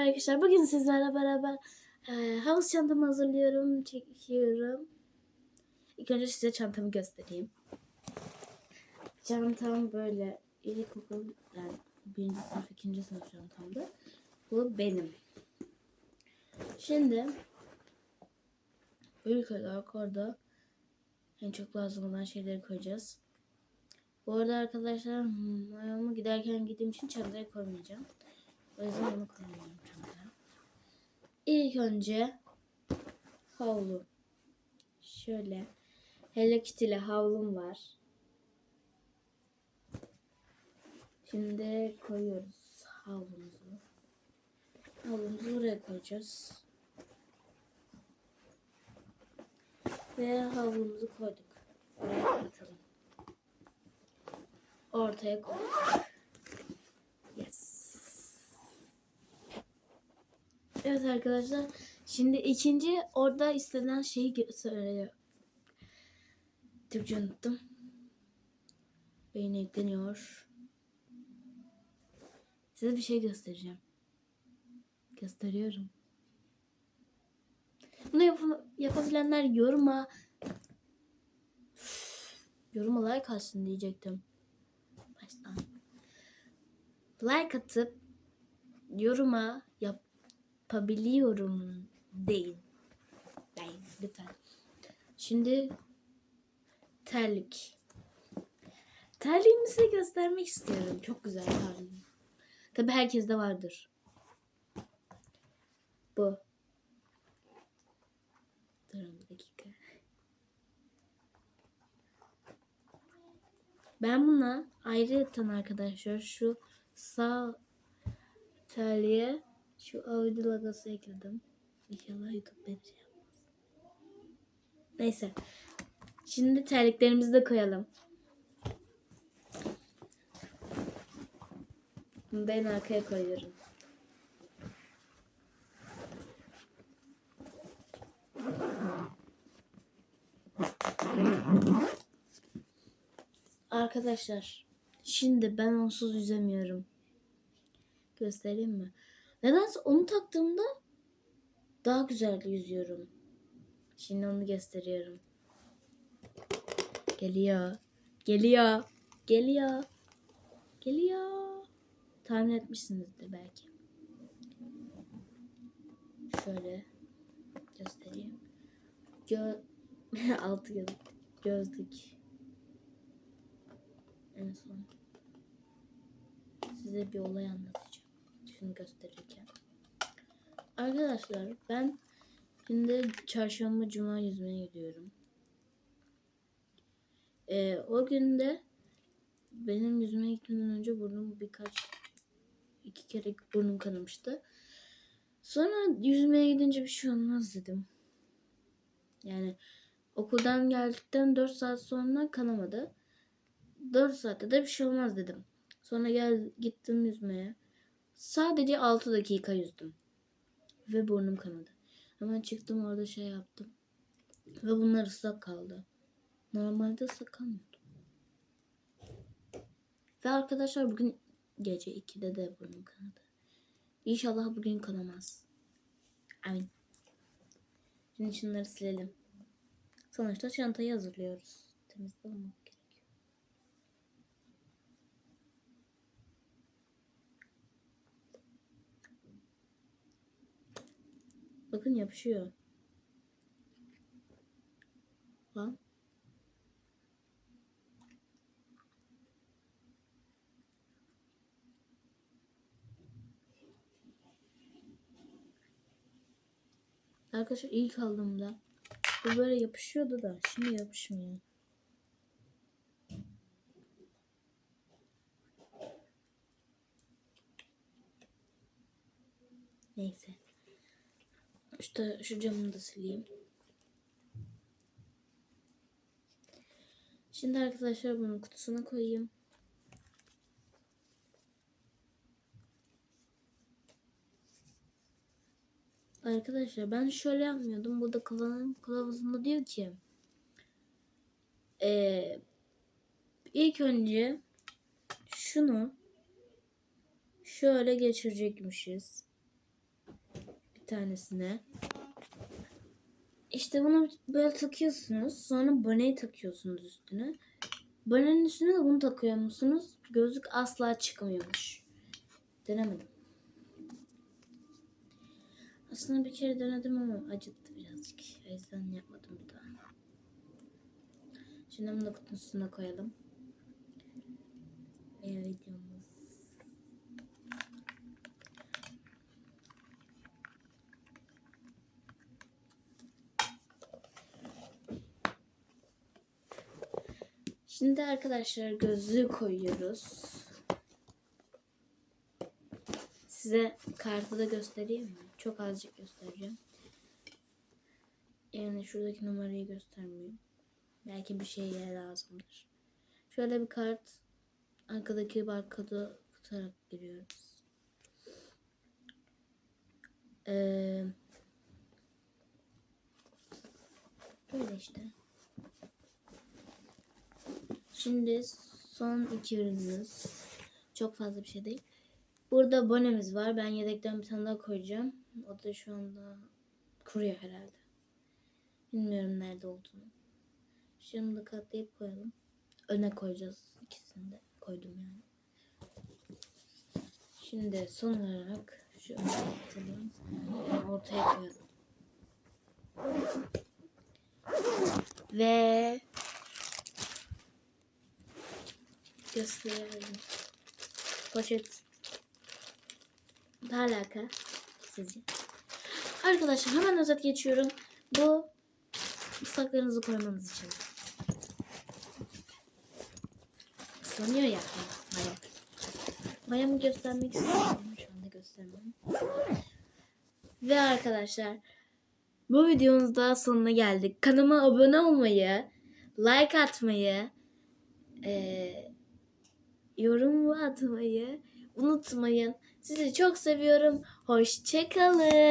arkadaşlar. Bugün sizlerle beraber e, havuz çantamı hazırlıyorum, çekiyorum. İlk önce size çantamı göstereyim. Çantam böyle ilkokul, yani birinci sınıf, ikinci sınıf çantamdı. Bu benim. Şimdi ilk olarak orada en çok lazım olan şeyleri koyacağız. Bu arada arkadaşlar mayomu giderken gittiğim için çantaya koymayacağım. O yüzden onu koymuyorum çantaya. İlk önce havlu. Şöyle Hello Kitty'li havlum var. Şimdi koyuyoruz havlumuzu. Havlumuzu buraya koyacağız. Ve havlumuzu koyduk. Buraya atalım. Ortaya koyduk. Evet arkadaşlar. Şimdi ikinci orada istenen şeyi söylüyor. Türkçe unuttum. Beyne yükleniyor. Size bir şey göstereceğim. Gösteriyorum. Bunu yap- yapabilenler yoruma yoruma like alsın diyecektim. Baştan. Like atıp yoruma yapabiliyorum deyin. Deyin lütfen. Şimdi terlik. Terliğimi size göstermek istiyorum. Çok güzel terliğim. Tabi herkeste vardır. Bu. Durun bir dakika. Ben buna ayrıyeten arkadaşlar şu sağ terliğe şu Audi logosu ekledim. İnşallah YouTube beni şey yapmaz. Neyse. Şimdi terliklerimizi de koyalım. Bunu da en arkaya koyuyorum. Arkadaşlar şimdi ben onsuz yüzemiyorum. Göstereyim mi? Nedense onu taktığımda daha güzel yüzüyorum. Şimdi onu gösteriyorum. Geliyor. Geliyor. Geliyor. Geliyor. Tahmin etmişsinizdir belki. Şöyle göstereyim. Gö altı göz gözlük. En son size bir olay anlatacağım. Şunu gösterirken. Arkadaşlar ben şimdi çarşamba cuma yüzmeye gidiyorum. Ee, o günde benim yüzmeye gitmeden önce burnum birkaç iki kere burnum kanamıştı. Sonra yüzmeye gidince bir şey olmaz dedim. Yani okuldan geldikten 4 saat sonra kanamadı. 4 saatte de bir şey olmaz dedim. Sonra gel gittim yüzmeye. Sadece 6 dakika yüzdüm. Ve burnum kanadı. Hemen çıktım orada şey yaptım. Ve bunlar ıslak kaldı. Normalde ıslak kalmıyordu. Ve arkadaşlar bugün gece 2'de de burnum kanadı. İnşallah bugün kanamaz. Amin. Şimdi şunları silelim. Sonuçta çantayı hazırlıyoruz. Temizde Bakın yapışıyor. Lan. Arkadaşlar ilk aldığımda bu böyle yapışıyordu da şimdi yapışmıyor. Neyse. İşte şu camını da sileyim. Şimdi arkadaşlar bunun kutusuna koyayım. Arkadaşlar ben şöyle yapmıyordum. Burada kılavuzun kılavuzunda diyor ki eee ilk önce şunu şöyle geçirecekmişiz. Tanesine. İşte bunu böyle takıyorsunuz. Sonra boneyi takıyorsunuz üstüne. Bonenin üstüne de bunu takıyor musunuz? Gözlük asla çıkmıyormuş. Denemedim. Aslında bir kere denedim ama acıttı birazcık. O yüzden yapmadım bir daha. Şimdi bunu da kutusuna koyalım. Ve videomuz. Şimdi arkadaşlar gözlüğü koyuyoruz. Size kartı da göstereyim mi? Çok azıcık göstereceğim. Yani şuradaki numarayı göstermiyorum. Belki bir şeye lazımdır. Şöyle bir kart. Arkadaki barkodu tutarak giriyoruz. Ee, böyle işte. Şimdi son iki ürünümüz. Çok fazla bir şey değil. Burada bonemiz var. Ben yedekten bir tane daha koyacağım. O da şu anda kuruyor herhalde. Bilmiyorum nerede olduğunu. Şimdi katlayıp koyalım. Öne koyacağız. İkisini de koydum yani. Şimdi son olarak şu. Ortaya koyalım. Ve gösterelim. Poşet. Ne alaka sizce? Arkadaşlar hemen özet geçiyorum. Bu ıslaklarınızı koymanız için. Islanıyor ya. Maya. Mayamı göstermek istiyorum. Şu anda göstermem. Ve arkadaşlar bu videomuz daha sonuna geldik. Kanalıma abone olmayı, like atmayı, eee yorum atmayı unutmayın. Sizi çok seviyorum. Hoşçakalın.